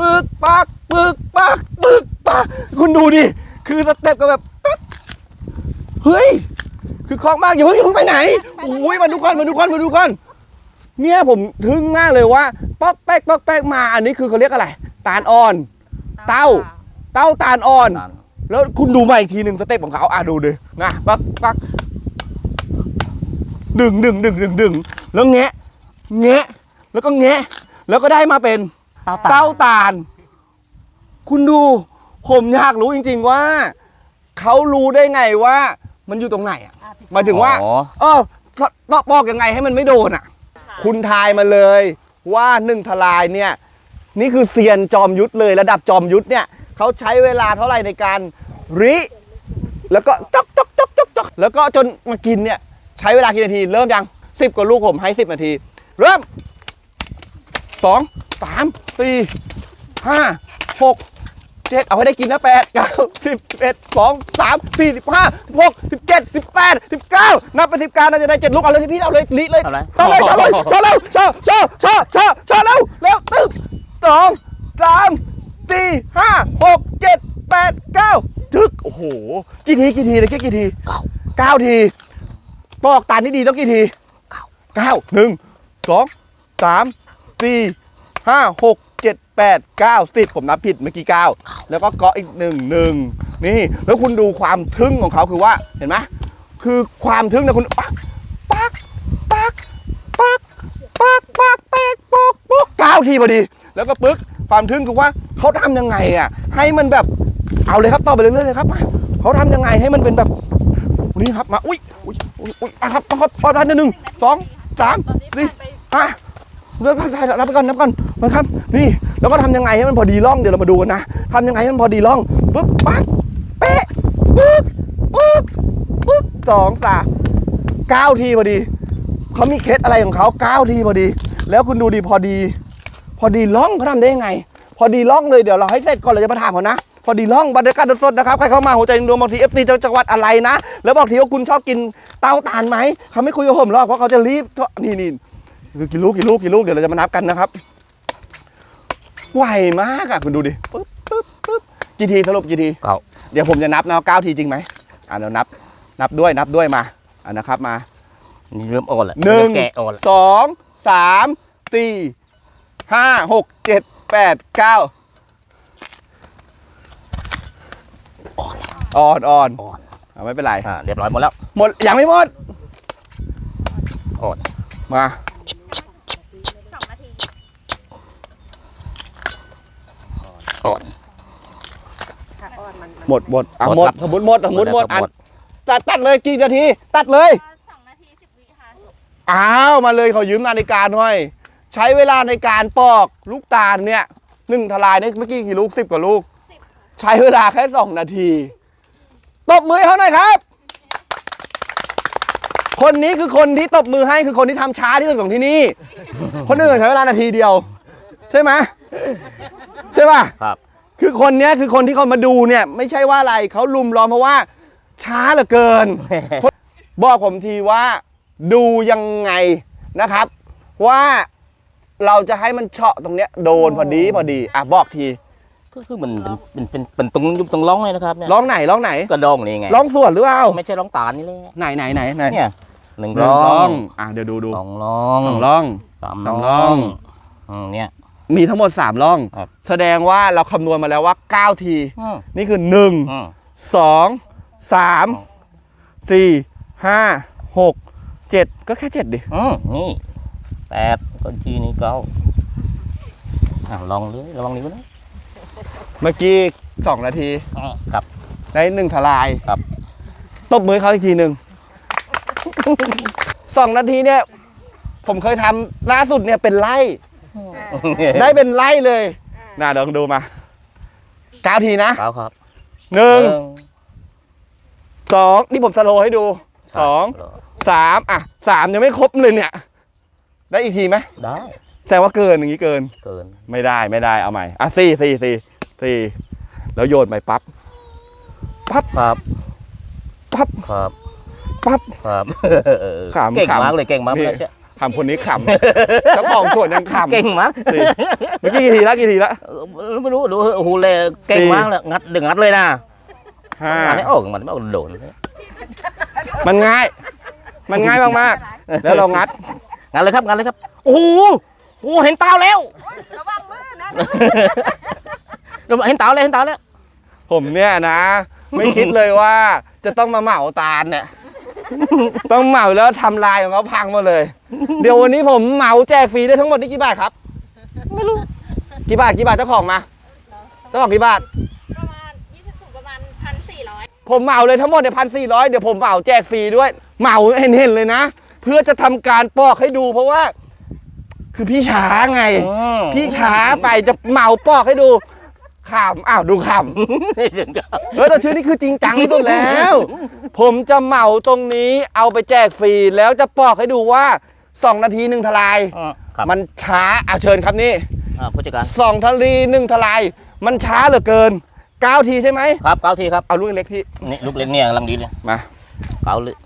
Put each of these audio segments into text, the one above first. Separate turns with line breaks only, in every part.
ปึกปักปึกปักปึกปักคุณดูดิคือสเต็ปก็แบบปั๊บเฮ้ย คือคล่องมากอย่าเพิ่งอย่าเพิ่งไปไหนโอ้ยมาดูก่อนมาดูก่อนมาดูก่อนเนี่ยผมทึ่งมากเลยว่าป๊อกแป๊กป๊อกแป๊กมาอันนี้คือเขาเรียกอะไร ตาลอ่อน เต้า เต้าตาลอ่อน แล้วคุณดูมาอีกทีหนึ่งสเต็ปของเขาอะดูดินะปักปักดึงดึงดึงดึงดึงแล้วแงะแงะแล้วก็แงะแล้วก็ได้มาเป็น
เต้า
เต้าตาล คุณดู ผมอยากรู้จริง ๆว่า เขารู้ได้ไงว่า มันอยู่ตรงไหนอะหมายถึงว่า
อ๋อ
เออปอกปอกยังไงให้มันไม่โดนอะ คุณทายมาเลยว่าหนึ่งทลายเนี่ย นี่คือเซียนจอมยุทธเลยระดับจอมยุทธเนี่ยเขาใช้เวลาเท่าไหร่ในการริ แล้วก็จอกจอกจอกจอกจอกแล้วก็จนมากินเนี่ย ใช้เวลากี่นาที เริ่มยังสิบกว่าลูกผมให้สิบนาที เริ่ม สองสามสี่ห้าหกเจ็ดเอาให้ได้กินนะแปดเก้าสิบสิบเอ็ดสองสามสี่สิบห้าสิบหกสิบเจ็ดสิบแปดสิบเก้านับไปสิบเก้าน่าจะได้เจ็ดลูกเอาเลยพี่เอาเลยลิเลย
เอาเลย
ต่อเลยต่อเลยชอเร็วชอชอชอชอชอเร็วเร็วตึ๊บสองสามสี่ห้าหกเจ็ดแปดเก้าจึกโอ้โหกี่ทีกี่ทีเลยกี่ที
เก้า
เก้าทีปอกตาลที่ดีต้องกี่ทีเก้าหนึ่งสองสาม สี่ห้าหกเจ็ดแปดเก้าสิบผมนับผิดเมื่อกี้เก้าแล้วก็เกาะอีกหนึ่งหนึ่งนี่ แล้วคุณดูความทึ่งของเขาคือว่าเห็นไหมคือความทึ่งนะคุณปักปักปักปักปักปักแปกปอกปอกเก้าทีพอดี แล้วก็ปึ๊กความทึ่งคือว่าเขาทำยังไงอะ ให้มันแบบเอาเลยครับต่อไปเรื่อยๆเลยครับเขาทำยังไงให้มันเป็นแบบนี่ครับมาอุ้ยอุ้ยอุ้ยอะครับครับพอได้หนึ่งสองสามสี่ห้าเริ่มพักได้รับไปก่อนนับก่อนนะครับ นี่แล้วก็ทำยังไงให้มันพอดีร่องเดี๋ยวเรามาดูกันนะทำยังไงให้มันพอดีร่องปึ๊บปั๊บเป๊ะปึ๊บปึ๊บปึ๊บสองสามเก้าทีพอดีเขามีเคล็ดอะไรของเขาเก้าทีพอดี แล้วคุณดูดีพอดี พอดีร่องเขาทำได้ยังไง พอดีร่องเลยเดี๋ยวเราให้เสร็จก่อนเราจะมาถามเขานะพอดีร่องบรรยากาศสดๆนะครับใครเข้ามาหัวใจดวงบางทีเอฟซีจังหวัดอะไรนะ แล้วบอกทีว่าคุณชอบกินเต้าตาลไหมเขาไม่คุยกับผมหรอกเพราะเขาจะรีบนี่นี่ กี่ลูกกี่ลูกกี่ลูกเดี๋ยวเราจะมานับกันนะครับไวมากอะคุณดูดิปึ๊บปึ๊บปึ๊บกี่ทีสรุปกี่ที
เก้า
เดี๋ยวผมจะนับนะว่าเก้าทีจริงไหมอ่าเดี๋ยวนับ นับด้วยนับด้วยมาอ่านะครับมา
นี่เริ่มอ่อนแล้ว
หนึ่ง
แกะอ่อนแล้ว
สองสามสี่ห้าหกเจ็ดแปดเก้าอ่อนอ่อน
อ่อน
อะไม่เป็นไร
อ่าเรียบร้อยหมดแล้ว
หมดยังไม่หมด
อ่อน
มา
อ่อน
หมดหมดอะ
ห
ห
ม
ม
ด
ด
ครับ
สมมติหมดสมมติหมด
หมด
อะ
หมด
ตัดตัดเลยกี่นาที ตัดเลย
สองนาทีสิบวิค่ะ
อ้าวมาเลยเขายืมนาฬิกาหน่อย ใช้เวลาในการปอกลูกตาลเนี่ยหนึ่งทลายเนี่ยเมื่อกี้กี่ลูกสิบกว่าลูก ใช้เวลาแค่สองนาที ตบมือให้เขาหน่อยครับ คนนี้คือคนที่ตบมือให้คือคนที่ทำช้าที่สุดของที่นี่ คนอื่นใช้เวลานาทีเดียว ใช่ไหม ใช่ป่ะ
ครับ
คือคนเนี้ยคือคนที่เขามาดูเนี่ย ไม่ใช่ว่าอะไรเขาลุมล้อมเพราะว่า ช้าเหลือเกิน บอกผมทีว่าดูยังไงนะครับ ว่าเราจะให้มันเฉาะตรงเนี้ยโดนพอดีพอดีอะบอกที
ก็คือมันเป็นเป็นเป็นตรงยุบตรงร่องเลยนะครับเนี่ย
ร้องไหนร้องไหน
กระดองนี่ไง
ร้องส่วนหรือเปล่า
ไม่ใช่ร่องตาลนี่เลย
ไหนไหนไหนไหน
เนี่ยหนึ่ง
หนึ่ง
ร่
ร้
อ
องงอะเดี๋ยวดูดู
สองร่อง
สองร้อง
สาม
สามร่
ร่
อ
องงอืมเนี่ย
มีทั้งหมด 3 ร่อง
ครับ
แสดงว่าเราคำนวณมาแล้วว่า 9 ที
อืม
นี่คือ 1
อืม
2 3 4 5 6 7 ก็แค่ 7 ดิ
อืมนี่แปดก็จีนี่เก้าอะลองเลยระวังนิ้วนะ
เมื่อกี้ 2 นาที
อืมครับ
ได้หนึ่งทลาย
ครับ
ตบมือเขาอีกทีหนึ่ง สองนาทีเนี่ย ผมเคยทำล่าสุดเนี่ยเป็นไล่ ได้เป็นไล่เลย น่าลองดูมาเก้าทีนะ
เก้าครับ
หนึ่ง
หนึ่ง
สองนี่ผมสโลว์ให้ดูสองสามอะสามยังไม่ครบเลยเนี่ย ได้อีกทีไหม
ได้
แสดงว่าเกินอย่างนี้เกิน
เกิน
ไม่ได้ไม่ได้เอาใหม่อะสี่สี่สี่สี่แล้วโยนไปปั๊บปั๊บ
ครับ
ปั๊บ
ครับ
ปั๊บ
ครับ
ขำ
เก่ง
ขำ
มากเลยเก่งมาก
นี่
เลยเชี่ย
ทำคนนี้ขำเจ้าของสวนยังขำ
เก่งมาก
นี่เมื่อกี้กี่ทีละกี่ทีละ
เออไม่รู้ดูโอ้โหเลยเก่งมากเลยงัดดึงงัดเลยนะ
ห้า
งัดให้ออกมันไม่ออกโดน
มันง่าย มันง่ายมากๆแล้วเรางัด
งัดเลยครับงัดเลยครับโอ้โหโอ้โหเห็นเตาแล้ว
ระวังมือนะ
เห็นเตาแล้วเห็นเตาแล้ว
ผมเนี่ยนะ ไม่คิดเลยว่าจะต้องมาเหมาตาลเนี่ย ต้องเหมาแล้วทำลายของเขาพังหมดเลย เดี๋ยววันนี้ผมเหมาแจกฟรีได้ทั้งหมดนี่กี่บาทครับ
ไม่รู้
กี่บาทกี่บาทเจ้าของมา เจ้าของกี่บาท
ประมาณยี่สิบถุงประมาณพันสี่ร้อย
ผมเหมาเลยทั้งหมดเนี่ยพันสี่ร้อยเดี๋ยวผมเหมาแจกฟรีด้วย เหมาเห็นเห็นๆเลยนะ เพื่อจะทำการปอกให้ดู เพราะว่า คือพี่ช้าไง
อืม
พี่ช้าไปจะเหมาปอกให้ดู ขำอ้าวดูขำเออแต่ชื่อนี่คือจริงจังที่สุดแล้ว ผมจะเหมาตรงนี้เอาไปแจกฟรีแล้วจะปอกให้ดูว่า2นาทีหนึ่งทลาย
อ่าครับ
มันช้าอะเชิญครับนี่
อ่าผู้จัดการ
สองทลีหนึ่งทลาย มันช้าเหลือเกิน9ทีใช่ไหม
ครับเก้าทีครับ
เอาลูกเล็กพี่
นี่ลูกเล็กเนี่ยกำลังดีเลย
มา
เก้าเลย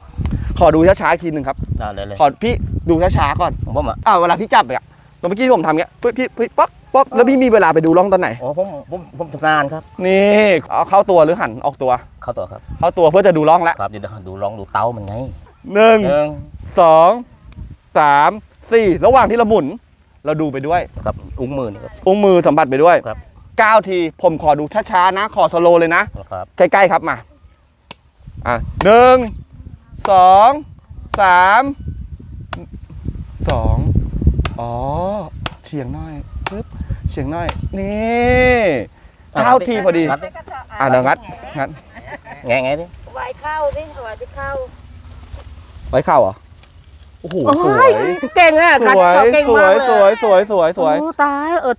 ขอดูช้าๆอีกทีหนึ่งครับ
ได้เลยเลย
ขอพี่ดูช้าๆก่อน
ผมอะ
อ้าวเวลาพี่จับอะ เมื่อกี้ที่ผมทำเงี้ยพี่พี่พี่ป๊อกป๊อกแล้วพี่มีเวลาไปดูร่องตอนไหน
โอ้ผมผมผมทำงานครับ
นี่เอาเข้าตัวหรือหันออกตัว
เข้าตัวครับ
เข้าตัวเพื่อจะดูร่องแล้ว
ครับเดี๋ยวดูลองดูเตามันไง
หนึ่ง
หนึ่ง
สองสามสี่ระหว่างที่เราหมุน เราดูไปด้วย
ครับอุ้งมือนี่ครับ
อุ้งมือสัมผัสไปด้วย
ครับ
เก้าทีผมขอดูช้าๆนะ ขอสโลว์เลยนะ
ครับ
ใกล้ๆครับมาอะหนึ่งสองสามสอง อ๋อเฉียงหน่อยปึ๊บเฉียงหน่อย นี่เก้าทีพอดี
งัด
อะเดี๋ยวงัดงัด
แงะแงะดิ
ไว้เข้าสิเอาไว้ที่เข้า
ไว้เข่าเหรอโอ้โหสวย
เก่งอะ
สวย
เก่ง
สว
มาก
ย
เลย
สวยสวยสวยสวย
โอ้ตายเออ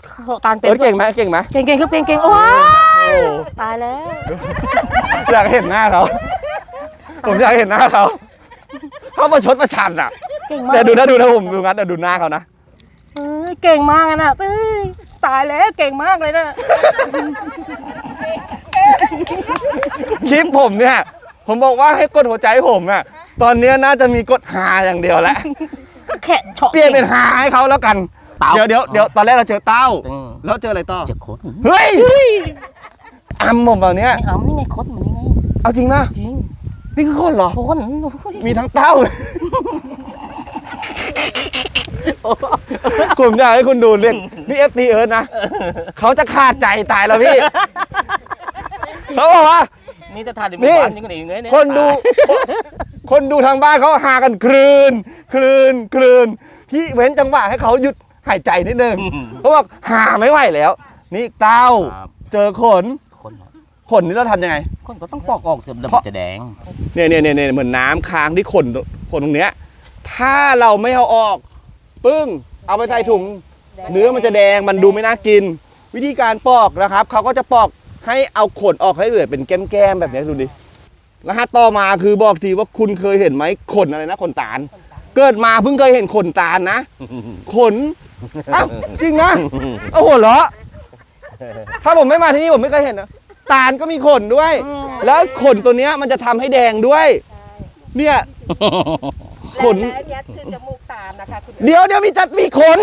ตาลเป็
เอนอเก่งไหมเก่งไหม
เก่งเก่งครับเก่งเก่งโอ้ย
โอ้
ตายแล้ว
อยากเห็นหน้าเขาผมอยากเห็นหน้าเขาเขามาชดประชันอะ
เก่งมาก
เดี๋ยวดูนะดูนะผมดูงั้นเดี๋ยวดูหน้าเขานะ
เอ้ยเก่งมากอะนะเอ้ยตายแล้วเก่งมากเลยนะ
คลิปผมเนี่ย ผมบอกว่าให้กดหัวใจให้ผมอะตอนเนี้ยน่าจะมีกดหาอย่างเดียวแล้ว
แค่เฉาะ
เปลี่ยนเป็นหาให้เขาแล้วกัน
เต้า
เดี๋ยวเดี๋ยวเดี๋ยวตอนแรกเราเจอเต้า
อืม
แล้วเจออะไรต่อ
เจะคด
เฮ้ยอำผมแบบเนี้ย
ไม่เอานี่ไงคดมันนี่ไง
เอาจริงนะ
จริง
นี่คือคนเหรอ
โคน
มีทั้งเต้า ผมอยากให้คุณดูเรียกนี่เอฟซีเอิร์ธนะเขาจะขาดใจตายแล้วพี่เขาบอกว่า
นี่จะทานในห
นี่
มู่บ้านนี่ก็หนีเงี้ยเนี่ย
คนดูคนดูทางบ้านเขาหากันคลืนคลืนคลืนที่เว้นจังหวะให้เขาหยุดหายใจนิดนึงเขาบอกหาไม่ไหวแล้ว นี่เต้า
ครับ
เจอขน
คนเหรอ
ขนนี่เราทำยังไง
คนก็ต้องปอกออกเสียบ
เพราะ
จะแดง
เนี่ยเนี่ยเนี่ยเนี่ยเหมือนน้ำค้างที่ขนขนตรงเนี้ย ถ้าเราไม่เอาออก ปึ้ง เอาไปใส่ถุง เนื้อมันจะแดงมันดูไม่น่ากิน วิธีการปอกนะครับเขาก็จะปอกให้เอาขนออกให้เหลือเป็นแก้มๆแบบนี้ดูดิรหัสต่อมาคือบอกทีว่าคุณเคยเห็นไหมขนอะไรนะขนตาล เกิดมาเพิ่งเคยเห็นขนตาลนะขนอ้าวจริงนะเอาหัวเราะถ้าผมไม่มาที่นี่ผมไม่เคยเห็นนะตาลก็มีขนด้วย แล้วขนตัวเนี้ยมันจะทำให้แดงด้วย เนี่ย ขน
และเนี่ยคือจมูกตาลนะคะคุณ
เดี๋ยวเดี๋ยวมีจัดมีขน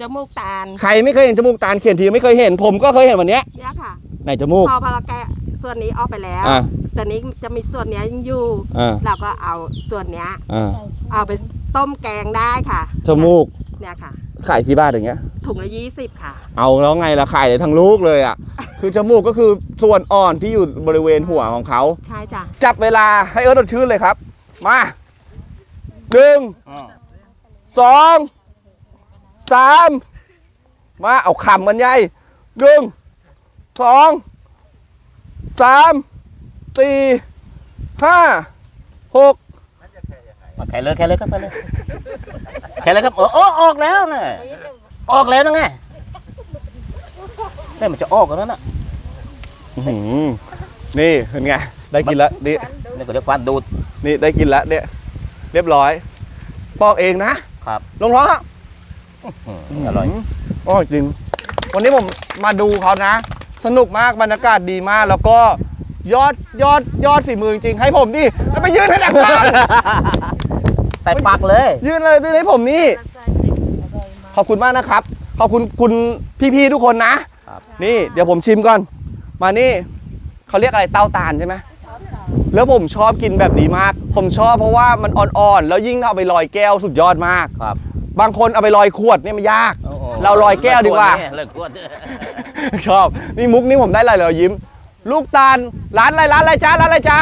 จมูกตาล
ใครไม่เคยเห็นจมูกตาลเขียนทีไม่เคยเห็น ผมก็เคยเห็นวันเนี้ย
เนี่ยค่ะ
ไหนจมูก
พอพอเราแกะส่วนนี้ออกไปแล้ว
อะ
ตอนนี้จะมีส่วนเนี้ยยังอยู่
อ่า
เราก็เอาส่วนเนี้ย
อ่า
เอาไปต้มแกงได้ค่ะ
จมูก
เนี่ยค่ะ
ขายกี่บาทอย่างเงี้ย
ถุงละยี่สิบค่ะ
เอาแล้วไงล่ะขายเลยทั้งลูกเลยอะ คือจมูกก็คือส่วนอ่อนที่อยู่บริเวณหัวของเขา
ใช่จ้ะ
จับเวลาให้เอิร์ธชื่นเลยครับ มา หนึ่งสองสามมาเอาขำมันใหญ่หนึ่งสองสามสี่ห้าหก
มาแค่เลยแค่เลยครับแค่เลยแค่เลยครับโอ้โอ้ออกแล้วนะออกแล้วนะไงแต่มันจะออกแล้วน่ะ
อื้อหือนี่เห็นไงได้กินแล้วนี่
นี่ก็เรียกฟันดูด
นี่ได้กินแล้วเนี่ย เรียบร้อย ปอกเองนะครับลงท้องครับ
อืมอร่อย
มอร่อยจริง วันนี้ผมมาดูเขานะ สนุกมากบรรยากาศดีมาก แล้วก็ยอดยอดยอดฝีมือจริงๆให้ผมดิแล้วไปยืนให้หนักกว่า
ตส่ปากเลย
ยื่นอะไรยื่นให้ผมนี่ ขอบคุณมากนะครับ ขอบคุณคุณพี่ๆทุกคนนะ นี่เดี๋ยวผมชิมก่อน มานี่เขาเรียกอะไรเต้าตาลใช่ไหม แล้วผมชอบกินแบบนี้มาก ผมชอบเพราะว่ามันอ่อนๆ แล้วยิ่งถ้าเอาไปลอยแก้วสุดยอดมาก
ครับ
บางคนเอาไปลอยขวดเนี่ยมันยาก
โอ้โห
เราลอยแก้วดีกว่า
เลิกขวด
ชอบ นี่มุกนี่ผมได้หลายเลยยิ้ม ลูกตาล ร้านอะไรร้านอะไรจ้าร้านอะไรจ้า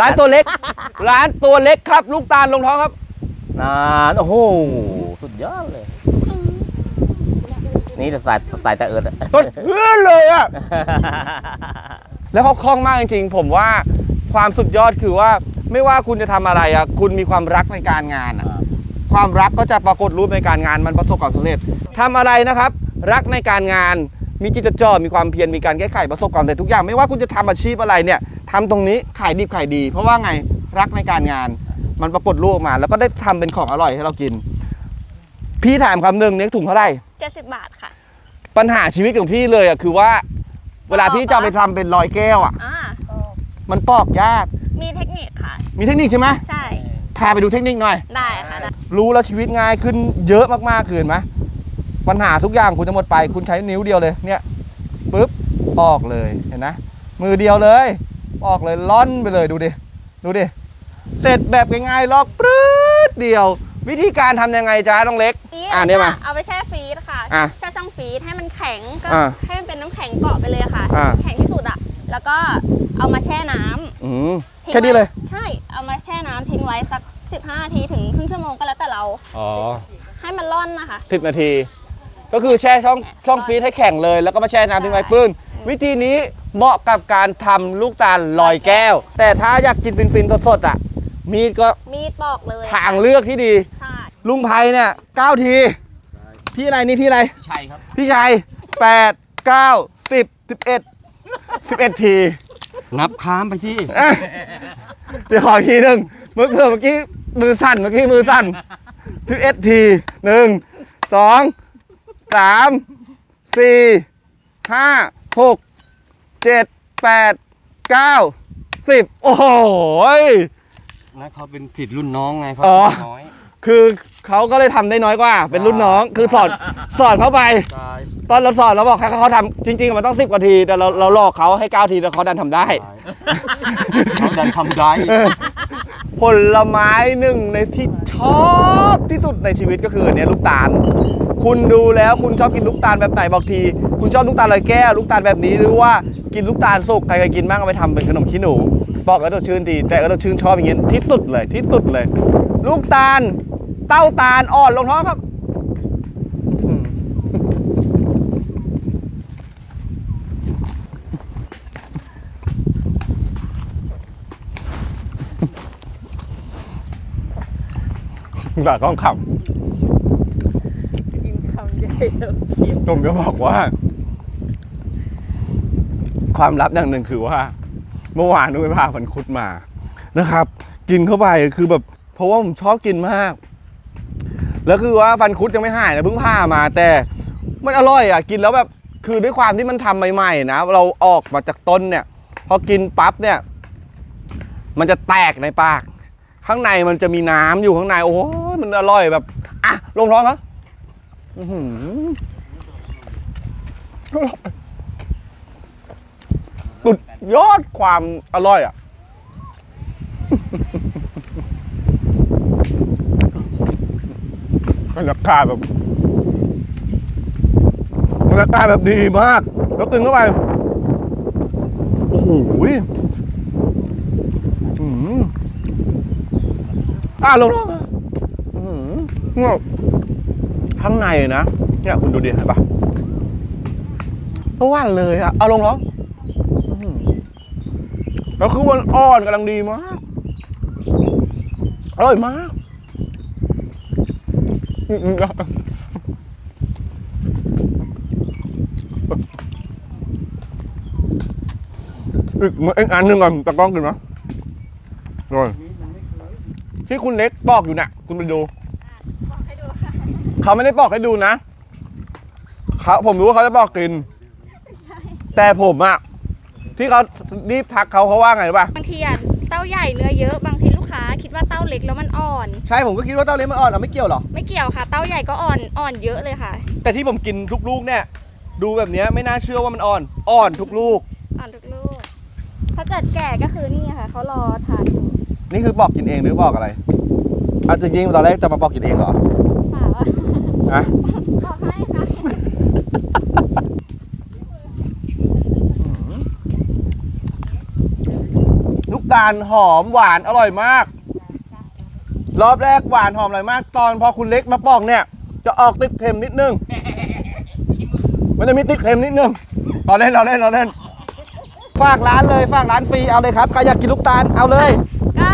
ร้านตัวเล็ก ร้านตัวเล็กครับ ลูกตาลลงท้องครับ
นานโอ้โห สุดยอดเลย นี่จะใส่ใส่ตะเอิดอะ
ก็เพื่อนเลยอะ แล้วเขาคล่องมากจริงๆ ผมว่าความสุดยอดคือว่าไม่ว่าคุณจะทำอะไรอะคุณมีความรักในการงานอะความรักก็จะปรากฏรูปในการงานมันประสบความสำเร็จทำอะไรนะครับ รักในการงานมีจิตจดจ่อมีความเพียรมีการแก้ไขประสบความสำเร็จทุกอย่างไม่ว่าคุณจะทำอาชีพอะไรเนี่ยทำตรงนี้ขายดีขายดี เพราะว่าไงรักในการงาน มันปรากฏรูปออกมา แล้วก็ได้ทำเป็นของอร่อยให้เรากิน พี่ถามคำหนึ่งเนี่ยถุงเท่าไหร่
70 บาทค่ะ
ปัญหาชีวิตของพี่เลยอะคือว่า เวลาพี่จะเอาไปทำเป็นรอยแก้วอะ
อ่า
มันปอกยาก
มีเทคนิคค่ะ
มีเทคนิคใช่ไหม
ใช่
พาไปดูเทคนิคหน่อย
ได้ค่ะได้
รู้แล้วชีวิตง่ายขึ้นเยอะมากๆขึ้นไหมปัญหาทุกอย่างคุณจะหมดไป คุณใช้นิ้วเดียวเลยเนี่ยปุ๊บออกเลยเห็นนะมือเดียวเลย ออกเลยล่อนไปเลยดูดิดูดิเสร็จแบบง่ายๆลอกปรื๊ดเดียว วิธีการทำยังไงจ้าน้องเล็กอ่าเนี่ยมา
เอาไปแช่ฟรีซค่ะ
อะ
แช่ช่องฟรีซให้มันแข็งก็
อะ
ให้มันเป็นน้ำแข็งเกาะไปเลยค่ะ
อะ
แข็งที่สุดอะ แล้วก็เอามาแช่น้ำ
อืม
ทิ้ง
แค่นี้เลย
ไว้ใช่ เอามาแช่น้ำทิ้งไว้สัก 15นาทีถึงครึ่งชั่วโมงก็แล้วแต่เรา
อ๋อ
ให้มันร่อนนะคะ
สิบนาที ก็คือแช่ช่องช่องฟรีซให้แข็งเลย แล้วก็มาแช่น้ำทิ้งไว้ปื้น วิธีนี้เหมาะกับการทำลูกตาลลอยแก้ว แต่ถ้าอยากกินฟินๆสดๆอะ มีดก็
มีดปอกเลย
ทางเลือกที่ดี
ใช่
ลุงไพเนี่ยเก้าที พี่อะไรนี่พี่อะไร
ใช่ครับ
พี่ชัยแปดเก้าสิบสิบเอ็ดสิบเอ็ดที
นับค้ามไปที่
อะเดี๋ยวขออีกทีหนึ่งเมื่อเมื่อกี้มือสั่นเมื่อกี้มือสั่นสิบเอ็ดทีหนึ่งสองสามสี่ห้าหกเจ็ดแปดเก้าสิบโอ้โหย
นะเขาเป็นสิทธิ์รุ่นน้องไงเขา
อ๋อ
เป็นน้อย
คือเขาก็เลยทำได้น้อยกว่า เป็นรุ่นน้อง คือสอนสอนเขาไป
ใช่
ตอนเราสอนเราบอกให้เขาทำจริงๆ มันต้องสิบกว่าที แต่เราเราหลอกเขาให้เก้าทีแต่เขาดันทำได้
เขาดันทำได้
ผลไม้หนึ่งในที่ชอบที่สุดในชีวิตก็คืออันเนี้ยลูกตาล คุณดูแล้วคุณชอบกินลูกตาลแบบไหนบอกที คุณชอบลูกตาลลอยแก้วลูกตาลแบบนี้หรือว่ากินลูกตาลสุกใครเคยกินบ้างเอาไปทำเป็นขนมขี้หนู บอกแล้วจะชื่นดี แต่ก็จะชื่นชอบอย่างเงี้ยที่สุดเลยที่สุดเลย ลูกตาล เต้าตาลอ่อนลงท้องครับอืมหลากล้องขำผมจะบอกว่า ความลับอย่างหนึ่งคือว่า เมื่อวานนุ้ยพาฟันคุดมานะครับ กินเข้าไปคือแบบ เพราะว่าผมชอบกินมาก แล้วคือว่าฟันคุดยังไม่หายนะเพิ่งผ่ามาแต่มันอร่อยอะกินแล้วแบบคือด้วยความที่มันทำใหม่ๆนะเราออกมาจากต้นเนี่ย พอกินปั๊บเนี่ย มันจะแตกในปาก ข้างในมันจะมีน้ำอยู่ข้างในโอ้โหมันอร่อยแบบอะลงท้องครับอื้อหือ สุดยอดความอร่อยอะ บรรยากาศแบบบรรยากาศแบบดีมาก แล้วกินเข้าไป โอ้โหอืมอะลงลงอะอืมข้างในนะ เนี่ยคุณดูดิเห็นปะเพราะว่าเลยอะเอาลงร้องอื้อหือ แล้วคือมันอ่อนกำลังดีมากอร่อยมากอีกอีกอันหนึ่งก่อนตะกล้องกินไหมอร่อยที่คุณเล็กบอกอยู่น่ะ คุณไปดูเขาไม่ได้บอกให้ดูนะเขาผมรู้ว่าเขาจะบอกกิน แต่ผมอะ ที่เขารีบทักเขาเขาว่าไงรู้ป่ะ
บางทีอะเต้าใหญ่เนื้อเยอะบางทีลูกค้าคิดว่าเต้าา
เล็กแล้วมันอ่อน
ใช่ผมก็คิดว่าเต้าเล็กมันอ่อนเอาไม่เกี่ยวหรอ
ไม่เกี่ยวค่ะ เต้าใหญ่ก็อ่อนอ่อนเยอะเลยค่ะ
แต่ที่ผมกินทุกลูกเนี่ย ดูแบบเนี้ยไม่น่าเชื่อว่ามันอ่อน อ่อนทุกลูก
อ่อนทุกลูกถ้าเกิดแก่ก็คือนี่ค่ะเขารอทานอยู่
นี่คือบอกกินเองหรือบอกอะไรอะจริงๆตอนแรกจะมาบอกกินเองเหรอ
เปล่าว่า
ฮะ
บอกให้ค่ะ
ตาลหอมหวานอร่อยมาก รอบแรกหวานหอมอร่อยมาก ตอนพอคุณเล็กมาปอกเนี่ย จะออกติดเค็มนิดนึง มันจะมีติดเค็มนิดนึงรอเล่นรอเล่นรอเล่นฝากร้านเลยฝากร้านฟรีเอาเลยครับใครอยากกินลูกตาลเอาเลย
ก็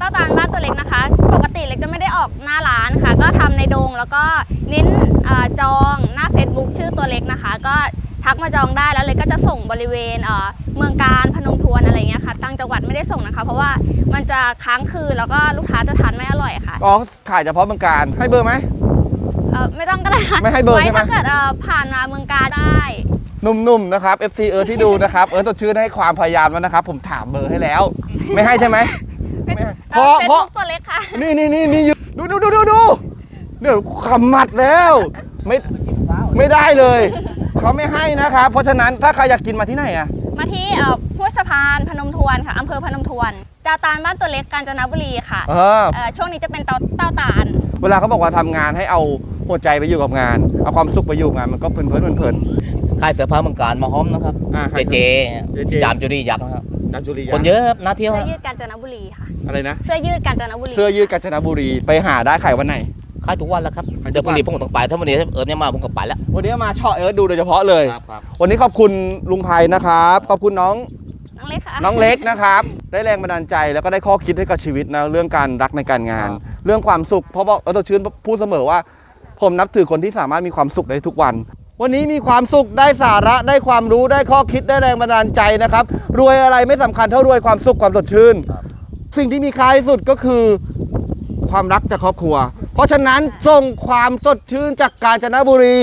ต้าตาลบ้านตัวเล็กนะคะ ปกติเล็กจะไม่ได้ออกหน้าร้านค่ะ ก็ทำในโดงแล้วก็เน้นอาจองหน้า Facebook ชื่อตัวเล็กนะคะ ก็ ทักมาจองได้แล้วเล็กก็จะส่งบริเวณเอ่อเมืองการพนมทวนอะไรเงี้ยค่ะต่างจังหวัดไม่ได้ส่งนะคะ เพราะว่ามันจะค้างคืนแล้วก็ลูกค้าจะทานไม่อร่อยค่ะ
อ๋อขายเฉพาะเมืองการให้เบอร์ไหม
เอ่อไม่ต้องก็ได้ค่ะ
ไม่ให้เบอร์
ไว้
ใช่ไหม
ถ้าเกิดเอ่อผ่านมาเมืองการได้
หนุ่มๆนะครับ FC เอิร์ธที่ดูนะครับเอิร์ธตัวชื่อให้ความพยายามแล้วนะครับ ผมถามเบอร์ให้แล้ว ไม่ให้ใช่ไหม
เป็น
ไม่ให้
เอ่อ
เพราะ
Facebook ตัวเล็กค่ะ
นี่นี่นี่นี่ดูดูดูดูดูเดี๋ยวขมัดแล้ว ไม่ไม่ได้เลย เขาไม่ให้นะครับ เพราะฉะนั้นถ้าใครอยากกินมาที่ไหนอะ
มาที่เอ่อห้วยสะพานพนมทวนค่ะอำเภอพนมทวนจาตาลบ้านตัวเล็กกาญจนบุรีค่ะ
เออ
เอ่อช่วงนี้จะเป็นเต้าเต้าตาล
เวลาเขาบอกว่าทำงานให้เอาหัวใจไปอยู่กับงาน เอาความสุขไปอยู่กับงานมันก็เพลินเพลินเพลิน
ค่ายเสื้อผ้าเมืองการมาห้อมนะครับ
อ่า
เจเจ
เจเจ
จามจุรียักษ์นะครับ
จันจุรี
คนเยอะครับน่าเที่ยว
เสื้อ
ครับ
ยืดกาญจนบุรีค่ะ
อะไรนะ
เสื้อยืดกาญจนบุรี
เสื้อยืดกาญจนบุรีไปหาได้ขายวันไหน
ค่ายทุกวันแล้วครับ
ขายทุกวัน
เดี๋ยวพรุ่งนี้ผมต้องไป ถ้าวันนี้เอิร์ธไม่มาผมก็ไปแล้ว
วันนี้มาเชาะเอิร์ธดูโดยเฉพาะเลย
ครับครับ
วันนี้ขอบคุณลุงไพนะครับ ขอบคุณน้อง
น้องเล็กค่ะ
น้องเล็กนะครับ ได้แรงบันดาลใจแล้วก็ได้ข้อคิดให้กับชีวิตนะเรื่องการรักในการงานเรื่องความสุข เพราะบอกเออตัวชื่นพูดเสมอว่า ผมนับถือคนที่สามารถมีความสุขได้ทุกวัน วันนี้มีความสุขได้สาระได้ความรู้ได้ข้อคิดได้แรงบันดาลใจนะครับ รวยอะไรไม่สำคัญเท่ารวยความสุขความสดชื่น สิ่งที่มีค่าที่สุดก็คือ ความรักจากครอบครัว เพราะฉะนั้นส่งความสดชื่นจากกาญจนบุรี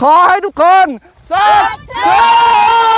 ขอให้ทุกคนสดชื่น